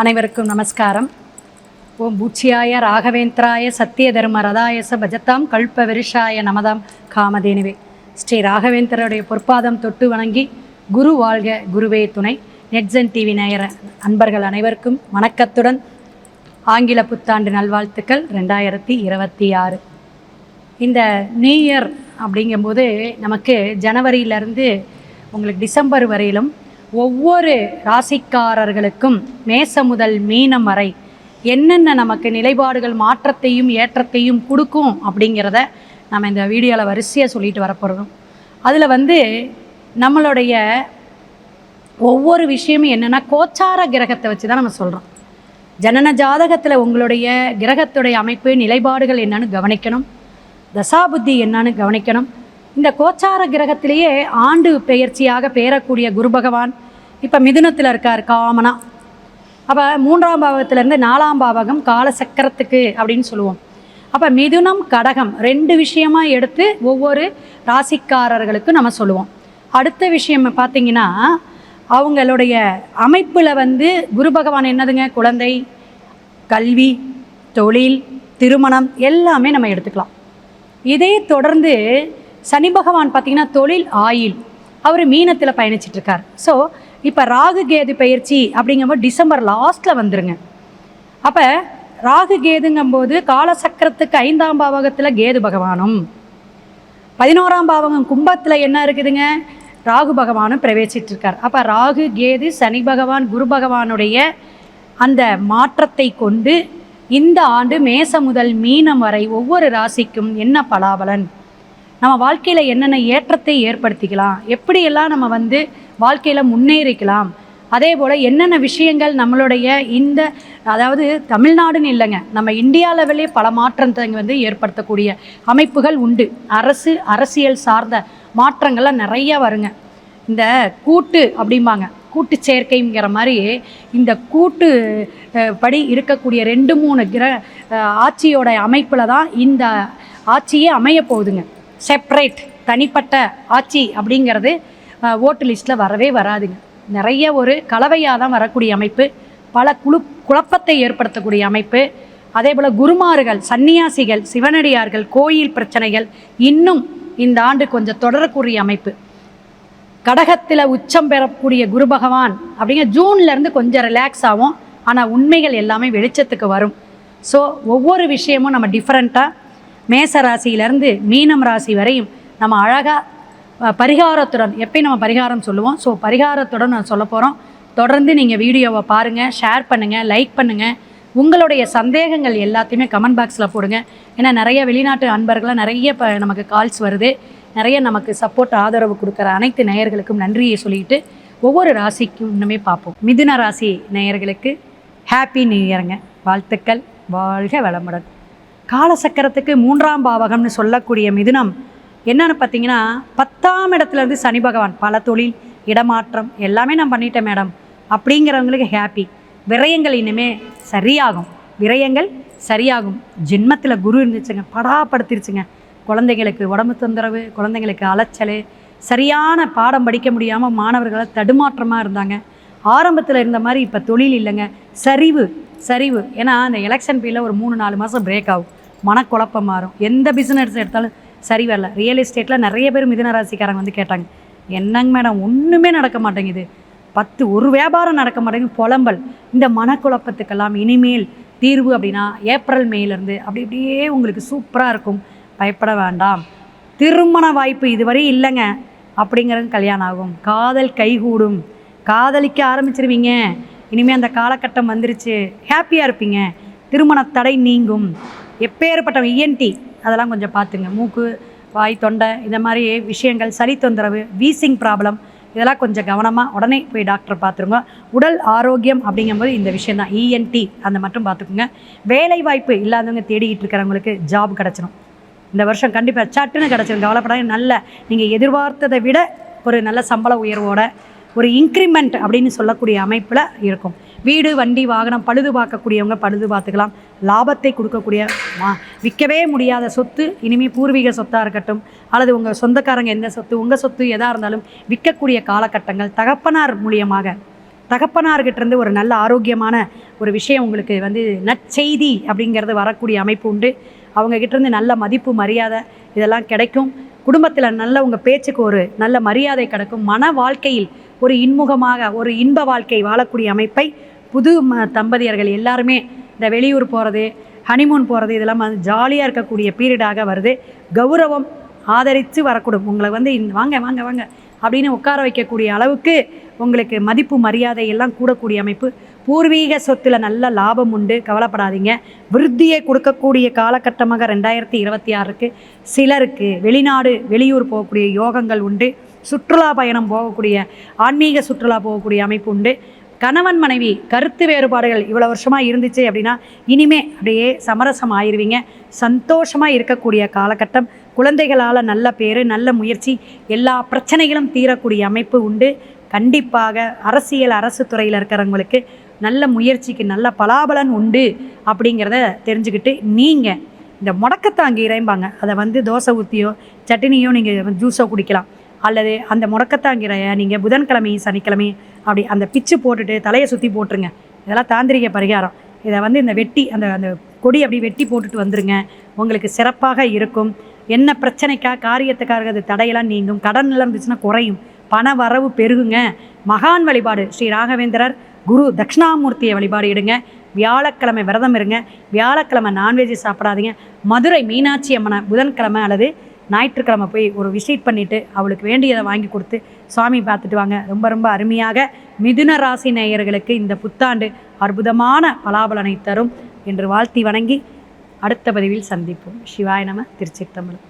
அனைவருக்கும் நமஸ்காரம். ஓம் பூச்சியாய ராகவேந்திராய சத்திய தர்ம ரதாயச பஜத்தாம் கல்ப விருஷாய நமதாம் காமதேனுவே. ஸ்ரீ ராகவேந்திரருடைய பொற்பாதம் தொட்டு வணங்கி குரு வாழ்க குருவே துணை. நெட்ஜன் டிவி நேயர அன்பர்கள் அனைவருக்கும் வணக்கத்துடன் ஆங்கில புத்தாண்டு நல்வாழ்த்துக்கள் ரெண்டாயிரத்தி இருபத்தி ஆறு. இந்த நியூ இயர் அப்படிங்கும்போது நமக்கு ஜனவரியிலேருந்து உங்களுக்கு டிசம்பர் வரையிலும் ஒவ்வொரு ராசிக்காரர்களுக்கும் மேச முதல் மீனம் வரை என்னென்ன நமக்கு நிலைப்பாடுகள் மாற்றத்தையும் ஏற்றத்தையும் கொடுக்கும் அப்படிங்கிறத நம்ம இந்த வீடியோவில் வரிசையாக சொல்லிட்டு வரப்போகிறோம் அதில் வந்து நம்மளுடைய ஒவ்வொரு விஷயமும் என்னென்னா கோச்சார கிரகத்தை வச்சு தான் நம்ம சொல்கிறோம் ஜனன ஜாதகத்தில் உங்களுடைய கிரகத்துடைய அமைப்பு நிலைப்பாடுகள் என்னன்னு கவனிக்கணும். தசாபுத்தி என்னன்னு கவனிக்கணும். இந்த கோச்சார கிரகத்திலேயே ஆண்டு பெயர்ச்சியாக பெயரக்கூடிய குரு பகவான் இப்போ மிதுனத்தில் இருக்கார் காமனா. அப்போ மூன்றாம் பாவகத்திலேருந்து நாலாம் பாவகம் காலசக்கரத்துக்கு அப்படின்னு சொல்லுவோம். அப்போ மிதுனம் கடகம் ரெண்டு விஷயமாக எடுத்து ஒவ்வொரு ராசிக்காரர்களுக்கும் நம்ம சொல்லுவோம். அடுத்த விஷயம் பார்த்தீங்கன்னா அவங்களுடைய அமைப்பில் வந்து குரு பகவான் என்னதுங்க? குழந்தை கல்வி தொழில் திருமணம் எல்லாமே நம்ம எடுத்துக்கலாம். இதே தொடர்ந்து சனி பகவான் பார்த்திங்கன்னா தொழில் ஆயில் அவர் மீனத்தில் பயணிச்சிட்ருக்கார். ஸோ இப்போ ராகு கேது பயிற்சி அப்படிங்கும்போது டிசம்பர் லாஸ்ட்டில் வந்துருங்க. அப்போ ராகு கேதுங்கும்போது காலசக்கரத்துக்கு ஐந்தாம் பாவகத்தில் கேது பகவானும். பதினோராம் பாவகம் கும்பத்தில் என்ன இருக்குதுங்க? ராகு பகவானும் பிரவேசிட்டிருக்கார் அப்போ ராகு கேது சனி பகவான் குரு பகவானுடைய அந்த மாற்றத்தை கொண்டு இந்த ஆண்டு மேசம் முதல் மீனம் வரை ஒவ்வொரு ராசிக்கும் என்ன பலாபலன்? நம்ம வாழ்க்கையில் என்னென்ன ஏற்றத்தை ஏற்படுத்திக்கலாம்? எப்படியெல்லாம் நம்ம வந்து வாழ்க்கையில் முன்னேறிக்கலாம்? அதே போல் என்னென்ன விஷயங்கள் நம்மளுடைய இந்த அதாவது தமிழ்நாடுன்னு இல்லைங்க நம்ம இந்தியா லெவலே பல மாற்றத்தை வந்து ஏற்படுத்தக்கூடிய அமைப்புகள் உண்டு. அரசு அரசியல் சார்ந்த மாற்றங்கள்லாம் நிறைய வருங்க. இந்த கூட்டு அப்படிம்பாங்க கூட்டு சேர்க்கைங்கிற மாதிரி இந்த கூட்டு படி இருக்கக்கூடிய ரெண்டு மூணு கிர ஆட்சியோட அமைப்பில் தான் இந்த ஆட்சியே அமைய போகுதுங்க செப்ரேட் தனிப்பட்ட ஆட்சி அப்படிங்கிறது ஓட்டு லிஸ்ட்டில் வரவே வராதுங்க. நிறைய ஒரு கலவையாக தான் வரக்கூடிய அமைப்பு பல குழு குழப்பத்தை ஏற்படுத்தக்கூடிய அமைப்பு. அதே போல் குருமார்கள் சன்னியாசிகள் சிவனடியார்கள் கோயில் பிரச்சனைகள் இன்னும் இந்த ஆண்டு கொஞ்சம் தொடரக்கூடிய அமைப்பு. கடகத்தில் உச்சம் பெறக்கூடிய குரு பகவான் அப்படிங்க ஜூன்லேருந்து கொஞ்சம் ரிலாக்ஸ் ஆகும். ஆனால் உண்மைகள் எல்லாமே வெளிச்சத்துக்கு வரும். ஸோ ஒவ்வொரு விஷயமும் நம்ம டிஃப்ரெண்ட்டாக மேச ராசியிலேருந்து மீனம் ராசி வரையும் நம்ம அழகாக பரிகாரத்துடன் எப்பயும் நம்ம பரிகாரம் சொல்லுவோம். ஸோ பரிகாரத்துடன் நான் சொல்ல போகிறோம் தொடர்ந்து நீங்கள் வீடியோவை பாருங்கள் ஷேர் பண்ணுங்கள் லைக் பண்ணுங்கள் உங்களுடைய சந்தேகங்கள் எல்லாத்தையுமே கமெண்ட் பாக்ஸில் போடுங்க. ஏன்னா நிறைய வெளிநாட்டு அன்பர்களாக நிறைய இப்போ நமக்கு கால்ஸ் வருது. நிறைய நமக்கு சப்போர்ட் ஆதரவு கொடுக்குற அனைத்து நேயர்களுக்கும் நன்றியை சொல்லிட்டு ஒவ்வொரு ராசிக்கும் இன்னுமே பார்ப்போம். மிதுன ராசி நேயர்களுக்கு ஹாப்பி நியூ இயருங்க வாழ்த்துக்கள். வாழ்க வளமுடன். காலசக்கரத்துக்கு மூன்றாம் பாவகம்னு சொல்லக்கூடிய மிதுனம் என்னென்னு பார்த்தீங்கன்னா பத்தாம் இடத்துலேருந்து சனி பகவான் பல தொழில் இடமாற்றம் எல்லாமே நான் பண்ணிட்டேன் மேடம். அப்படிங்கிறவங்களுக்கு ஹாப்பி விரயங்கள் இனிமே சரியாகும். விரயங்கள் சரியாகும். ஜென்மத்தில் குரு இருந்துச்சுங்க படாப்படுத்திருச்சுங்க. குழந்தைங்களுக்கு உடம்பு தொந்தரவு குழந்தைங்களுக்கு அலைச்சல் சரியான பாடம் படிக்க முடியாமல் மாணவர்களை தடுமாற்றமாக இருந்தாங்க. ஆரம்பத்தில் இருந்த மாதிரி இப்போ தொழில் இல்லைங்க. சரிவு சரிவு. ஏன்னா அந்த எலெக்ஷன் பீரியடில் ஒரு மூணு நாலு மாதம் பிரேக் ஆகும். மனக்குழப்பம் மாறும். எந்த பிஸ்னஸ் எடுத்தாலும் சரி வரல. ரியல் எஸ்டேட்டில் நிறைய பேர் மிதுன ராசிக்காரங்க வந்து கேட்டாங்க. என்னங்க மேடம் ஒன்றுமே நடக்க மாட்டேங்குது. பத்து ஒரு வியாபாரம் நடக்க மாட்டேங்குது. புலம்பல். இந்த மனக்குழப்பத்துக்கெல்லாம் இனிமேல் தீர்வு அப்படின்னா ஏப்ரல் மேலேருந்து அப்படி இப்படியே உங்களுக்கு சூப்பராக இருக்கும். பயப்பட வேண்டாம். திருமண வாய்ப்பு இதுவரை இல்லைங்க. அப்படிங்கிறது கல்யாணம் ஆகும். காதல் கைகூடும். காதலிக்க ஆரம்பிச்சிருவீங்க. இனிமேல் அந்த காலகட்டம் வந்துருச்சு. ஹாப்பியாக இருப்பீங்க. திருமண தடை நீங்கும். எப்பேற்பட்டவங்க இஎன்டி அதெல்லாம் கொஞ்சம் பார்த்துங்க. மூக்கு வாய் தொண்டை இந்த மாதிரி விஷயங்கள் சளி தொந்தரவு வீசிங் ப்ராப்ளம் இதெல்லாம் கொஞ்சம் கவனமாக உடனே போய் டாக்டரை பார்த்துருங்க. உடல் ஆரோக்கியம் அப்படிங்கும்போது இந்த விஷயம் தான். இஎன்டி அந்த மட்டும் பார்த்துக்குங்க. வேலை வாய்ப்பு இல்லாதவங்க தேடிக்கிட்டு இருக்கிறவங்களுக்கு ஜாப் கிடச்சிடும் இந்த வருஷம் கண்டிப்பாக சட்டுன்னு கிடச்சிடும் கவலைப்படாத நல்ல நீங்கள் எதிர்பார்த்ததை விட ஒரு நல்ல சம்பள உயர்வோட ஒரு இன்க்ரிமெண்ட் அப்படின்னு சொல்லக்கூடிய அமைப்பில் இருக்கும். வீடு வண்டி வாகனம் பழுது பார்க்கக்கூடியவங்க பழுது பார்த்துக்கலாம். லாபத்தை கொடுக்கக்கூடிய மா விற்கவே முடியாத சொத்து இனிமேல் பூர்வீக சொத்தாக இருக்கட்டும் அல்லது உங்கள் சொந்தக்காரங்க எந்த சொத்து உங்கள் சொத்து எதாக இருந்தாலும் விற்கக்கூடிய காலகட்டங்கள் தகப்பனார் மூலியமாக. தகப்பனார்கிட்டருந்து ஒரு நல்ல ஆரோக்கியமான ஒரு விஷயம் உங்களுக்கு வந்து நற்செய்தி அப்படிங்கிறது வரக்கூடிய அமைப்பு உண்டு. அவங்கக்கிட்டேருந்து இருந்து நல்ல மதிப்பு மரியாதை இதெல்லாம் கிடைக்கும். குடும்பத்தில் நல்ல உங்கள் பேச்சுக்கு ஒரு நல்ல மரியாதை கிடைக்கும். மன வாழ்க்கையில் ஒரு இன்முகமாக ஒரு இன்ப வாழ்க்கை வாழக்கூடிய அமைப்பை புது ம தம்பதியர்கள் எல்லாருமே இந்த வெளியூர் போகிறது ஹனிமூன் போகிறது இதெல்லாம் வந்து ஜாலியாக இருக்கக்கூடிய பீரியடாக வருது. கௌரவம் ஆதரித்து வரக்கூடும். உங்களை வந்து வாங்க வாங்க வாங்க அப்படின்னு உட்கார வைக்கக்கூடிய அளவுக்கு உங்களுக்கு மதிப்பு மரியாதை எல்லாம் கூடக்கூடிய அமைப்பு. பூர்வீக சொத்துல நல்ல லாபம் உண்டு. கவலைப்படாதீங்க. விருத்தியை கொடுக்கக்கூடிய காலகட்டமாக ரெண்டாயிரத்தி இருபத்தி ஆறுக்கு சிலருக்கு வெளிநாடு வெளியூர் போகக்கூடிய யோகங்கள் உண்டு. சுற்றுலா பயணம் போகக்கூடிய ஆன்மீக சுற்றுலா போகக்கூடிய அமைப்பு உண்டு. கணவன் மனைவி கருத்து வேறுபாடுகள் இவ்வளோ வருஷமாக இருந்துச்சு அப்படின்னா இனிமே அப்படியே சமரசம் ஆயிடுவீங்க சந்தோஷமாக இருக்கக்கூடிய காலகட்டம். குழந்தைகளால் நல்ல பேர் நல்ல முயற்சி எல்லா பிரச்சனைகளும் தீரக்கூடிய அமைப்பு உண்டு. கண்டிப்பாக அரசியல் அரசு துறையில் இருக்கிறவங்களுக்கு நல்ல முயற்சிக்கு நல்ல பலாபலன் உண்டு அப்படிங்கிறத தெரிஞ்சுக்கிட்டு நீங்கள் இந்த முடக்கத்தாங்கீரைம்பாங்க. அதை வந்து தோசை ஊற்றியோ சட்னியோ நீங்கள் ஜூஸோ குடிக்கலாம். அல்லது அந்த முடக்கத்தாங்கீரையை நீங்கள் புதன்கிழமையும் சனிக்கிழமையும் அப்படி அந்த பிச்சு போட்டுட்டு தலையை சுற்றி போட்டுருங்க. இதெல்லாம் தாந்திரிக பரிகாரம். இதை வந்து இந்த வெட்டி அந்த அந்த கொடி அப்படி வெட்டி போட்டுட்டு வந்துருங்க. உங்களுக்கு சிறப்பாக இருக்கும். என்ன பிரச்சனைக்கா காரியத்துக்காக அது தடையெல்லாம் நீங்கும். கடன் நிலம் இருந்துச்சுன்னா குறையும். பண வரவு பெருகுங்க. மகான் வழிபாடு. ஸ்ரீ ராகவேந்திரர் குரு தட்சிணாமூர்த்தியை வழிபாடு இடுங்க. வியாழக்கிழமை விரதம் இருங்க. வியாழக்கிழமை நான்வெஜ் சாப்பிடாதீங்க. மதுரை மீனாட்சி அம்மனை புதன்கிழமை அல்லது ஞாயிற்றுக்கிழமை போய் ஒரு விசிட் பண்ணிவிட்டு அவளுக்கு வேண்டியதை வாங்கி கொடுத்து சுவாமி பார்த்துட்டு வாங்க. ரொம்ப ரொம்ப அருமையாக மிதுன ராசி நேயர்களுக்கு இந்த புத்தாண்டு அற்புதமான பலாபலனை தரும் என்று வாழ்த்தி வணங்கி அடுத்த பதிவில் சந்திப்போம். சிவாய நம திருச்சிற்றம்பலம்.